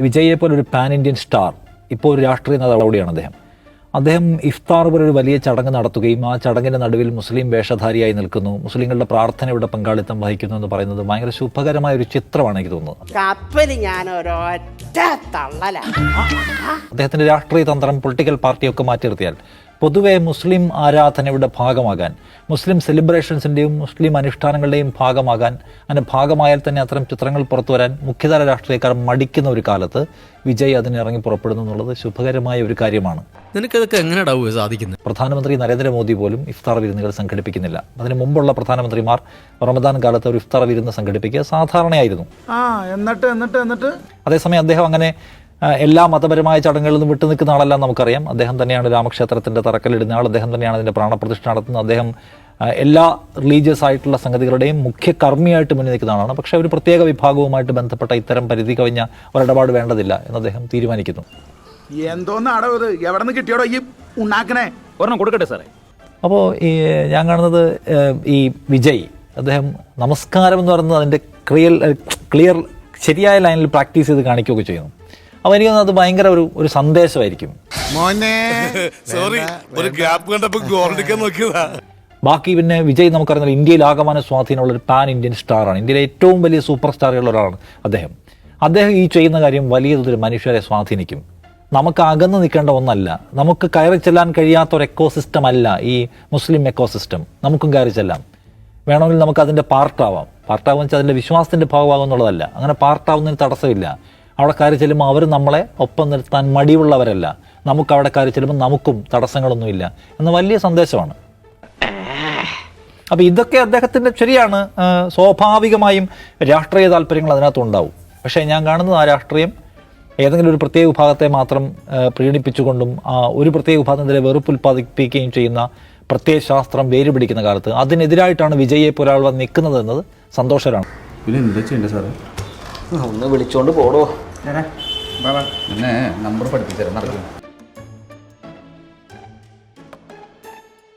വിജയെ പോലെ ഒരു pan Indian star ഇപ്പോൾ ഒരു രാഷ്ട്രീയ നേതാവ് കൂടിയാണ് അദ്ദേഹം. അദ്ദേഹം ഇഫ്താർ പോലെ ഒരു വലിയ ചടങ്ങ് നടത്തുകയും ആ ചടങ്ങിന്റെ നടുവിൽ മുസ്ലിം വേഷധാരിയായി നിൽക്കുന്നു. മുസ്ലിങ്ങളുടെ പ്രാർത്ഥനയുടെ പങ്കാളിത്തം വഹിക്കുന്നു എന്ന് പറയുന്നത് ഭയങ്കര ശുഭകരമായ ഒരു ചിത്രമാണ് എനിക്ക് തോന്നുന്നത്. കപ്പൽ ഞാൻ ഒരൊറ്റ തള്ളല. അദ്ദേഹത്തിന്റെ രാഷ്ട്രീയ തന്ത്രം പൊളിറ്റിക്കൽ പാർട്ടിയൊക്കെ മാറ്റി നിർത്തിയാൽ പൊതുവെ മുസ്ലിം ആരാധനയുടെ ഭാഗമാകാൻ മുസ്ലിം സെലിബ്രേഷൻസിന്റെയും മുസ്ലിം അനുഷ്ഠാനങ്ങളുടെയും ഭാഗമാകാൻ അതിന് ഭാഗമായാൽ തന്നെ അത്തരം ചിത്രങ്ങൾ പുറത്തു വരാൻ മുഖ്യധാര രാഷ്ട്രീയക്കാർ മടിക്കുന്ന ഒരു കാലത്ത് വിജയ് അതിനിറങ്ങി പുറപ്പെടുന്നു എന്നുള്ളത് ശുഭകരമായ ഒരു കാര്യമാണ്. നിനക്കതൊക്കെ എങ്ങനെ സാധിക്കുന്നത് പ്രധാനമന്ത്രി നരേന്ദ്രമോദി പോലും ഇഫ്താർ വിരുന്നുകൾ സംഘടിപ്പിക്കുന്നില്ല. അതിന് മുമ്പുള്ള പ്രധാനമന്ത്രിമാർ റമദാൻ കാലത്ത് ഒരു ഇഫ്താർ വിരുന്ന് സംഘടിപ്പിക്കുക സാധാരണയായിരുന്നു. ആ എന്നിട്ട് എന്നിട്ട് എന്നിട്ട്? അതേസമയം അദ്ദേഹം അങ്ങനെ എല്ലാ മതപരമായ ചടങ്ങുകളിൽ നിന്നും വിട്ടുനിൽക്കുന്ന ആളെല്ലാം നമുക്കറിയാം. അദ്ദേഹം തന്നെയാണ് രാമക്ഷേത്രത്തിന്റെ തറക്കല്ലിടുന്ന ആൾ. അദ്ദേഹം തന്നെയാണ് അതിന്റെ പ്രാണപ്രതിഷ്ഠ നടത്തുന്നത്. അദ്ദേഹം എല്ലാ റിലീജിയസ് ആയിട്ടുള്ള സംഗതികളുടെയും മുഖ്യ കർമ്മിയായിട്ട് മുന്നിൽ നിൽക്കുന്ന ആളാണ്. പക്ഷേ ഒരു പ്രത്യേക വിഭാഗവുമായിട്ട് ബന്ധപ്പെട്ട ഇത്തരം പരിധി കവിഞ്ഞ ഒരിടപാട് വേണ്ടതില്ല എന്ന് അദ്ദേഹം തീരുമാനിക്കുന്നു. എന്തോന്നാടോ ഇത്? എവിടെ നിന്ന് കിട്ടിയോടോ ഈ ഉണ്ടാക്കണേ ഒരെണ്ണം കൊടുക്കട്ടെ സാറേ. അപ്പോൾ ഈ ഞാൻ കാണുന്നത് ഈ വിജയ്. അദ്ദേഹം നമസ്കാരം എന്ന് പറയുന്നത് അതിന്റെ ക്ലിയർ ക്ലിയർ ശരിയായ ലൈനിൽ പ്രാക്ടീസ് ചെയ്ത് കാണിക്കുകയൊക്കെ ചെയ്യുന്നു. അപ്പോൾ എനിക്ക് തോന്നുന്നത് അത് ഭയങ്കര ഒരു ഒരു സന്ദേശമായിരിക്കും. മോനെ. സോറി ഒരു ഗ്യാപ്പ് കണ്ടപ്പോൾ ഗോൾഡിക്കാൻ നോക്കിയതാ. ബാക്കി പിന്നെ വിജയ് നമുക്കറിയുന്നത് ഇന്ത്യയിൽ ആകമാന സ്വാധീനമുള്ള ഒരു പാൻ ഇന്ത്യൻ സ്റ്റാറാണ് ഇന്ത്യയിലെ ഏറ്റവും വലിയ സൂപ്പർ സ്റ്റാറുകളിൽ ഒരാളാണ് അദ്ദേഹം. അദ്ദേഹം ഈ ചെയ്യുന്ന കാര്യം വലിയ തോതിൽ മനുഷ്യരെ സ്വാധീനിക്കും. നമുക്ക് അകന്നു നിൽക്കേണ്ട ഒന്നല്ല. നമുക്ക് കയറി ചെല്ലാൻ കഴിയാത്ത ഒരു എക്കോ സിസ്റ്റം അല്ല ഈ മുസ്ലിം എക്കോ സിസ്റ്റം നമുക്കും കയറി ചെല്ലാം. വേണമെങ്കിൽ നമുക്ക് അതിന്റെ പാർട്ടാവാം പാർട്ടാവെന്ന് വെച്ചാൽ അതിന്റെ വിശ്വാസത്തിന്റെ ഭാഗമാകും എന്നുള്ളതല്ല. അങ്ങനെ പാർട്ടാവുന്നതിന് തടസ്സമില്ല. അവിടെ കയറി ചെല്ലുമ്പോൾ അവർ നമ്മളെ ഒപ്പം നിർത്താൻ മടിയുള്ളവരല്ല നമുക്ക് അവിടെ കയറി ചെല്ലുമ്പോൾ നമുക്കും തടസ്സങ്ങളൊന്നുമില്ല എന്ന വലിയ സന്ദേശമാണ്. അപ്പോൾ ഇതൊക്കെ അദ്ദേഹത്തിന്റെ ശരിയാണ്. സ്വാഭാവികമായും രാഷ്ട്രീയ താല്പര്യങ്ങൾ അതിനകത്ത് ഉണ്ടാവും. പക്ഷേ ഞാൻ കാണുന്നത് ആ രാഷ്ട്രീയം ഏതെങ്കിലും ഒരു പ്രത്യേക വിഭാഗത്തെ മാത്രം പ്രീണിപ്പിച്ചുകൊണ്ടും ഒരു പ്രത്യേക വിഭാഗത്തിനെതിരെ വെറുപ്പ് ഉൽപ്പാദിപ്പിക്കുകയും ചെയ്യുന്ന പ്രത്യേക ശാസ്ത്രം വേര് പിടിക്കുന്ന കാലത്ത് അതിനെതിരായിട്ടാണ് വിജയെ ആൾ വന്ന് നിൽക്കുന്നത് എന്നത് സന്തോഷകരമാണ്. പിന്നെ എന്താ ചെയ്യേണ്ടത് സാറേ? ഒന്ന് വിളിച്ചോണ്ട് പോടോ. എന്നെ നമ്പർ പഠിപ്പിച്ചു തരാം നടക്കും.